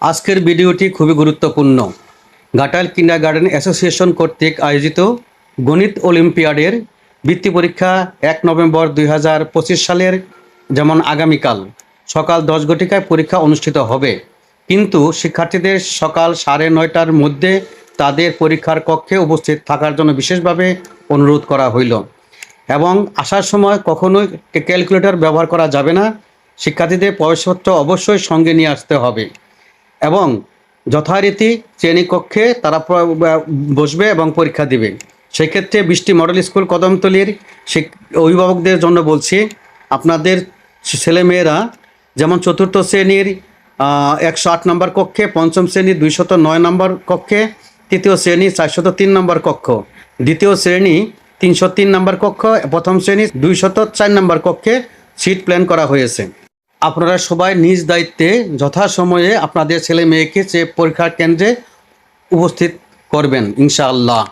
আজকের ভিডিওটি খুবই গুরুত্বপূর্ণ। ঘাটাল কিন্ডার গার্ডেন অ্যাসোসিয়েশন কর্তৃক আয়োজিত গণিত অলিম্পিয়াডের বৃত্তি পরীক্ষা এক নভেম্বর দুই হাজার পঁচিশ সালের যেমন আগামীকাল সকাল দশ ঘটিকায় পরীক্ষা অনুষ্ঠিত হবে। কিন্তু শিক্ষার্থীদের সকাল সাড়ে নয়টার মধ্যে তাদের পরীক্ষার কক্ষে উপস্থিত থাকার জন্য বিশেষভাবে অনুরোধ করা হইল। এবং আসার সময় কখনোই ক্যালকুলেটর ব্যবহার করা যাবে না। শিক্ষার্থীদের প্রবেশপত্র অবশ্যই সঙ্গে নিয়ে আসতে হবে। এবং যথারীতি শ্রেণীকক্ষে তারা বসবে এবং পরীক্ষা দিবে। সেক্ষেত্রে বৃষ্টি মডেল স্কুল কদমতলির অভিভাবকদের জন্য বলছি, আপনাদের ছেলেমেয়েরা যেমন চতুর্থ শ্রেণির একশো আট নম্বর কক্ষে, পঞ্চম শ্রেণির দুইশত নয় নম্বর কক্ষে, তৃতীয় শ্রেণি চারশত তিন নম্বর কক্ষ, দ্বিতীয় শ্রেণি তিনশো তিন নম্বর কক্ষ, প্রথম শ্রেণি দুইশত চার নম্বর কক্ষে সিট প্ল্যান করা হয়েছে। আপনারা সবাই নিজ দায়িত্বে যথাসময়ে আপনাদের ছেলে মেয়েকে সে পরীক্ষার কেন্দ্রে উপস্থিত করবেন ইনশাআল্লাহ।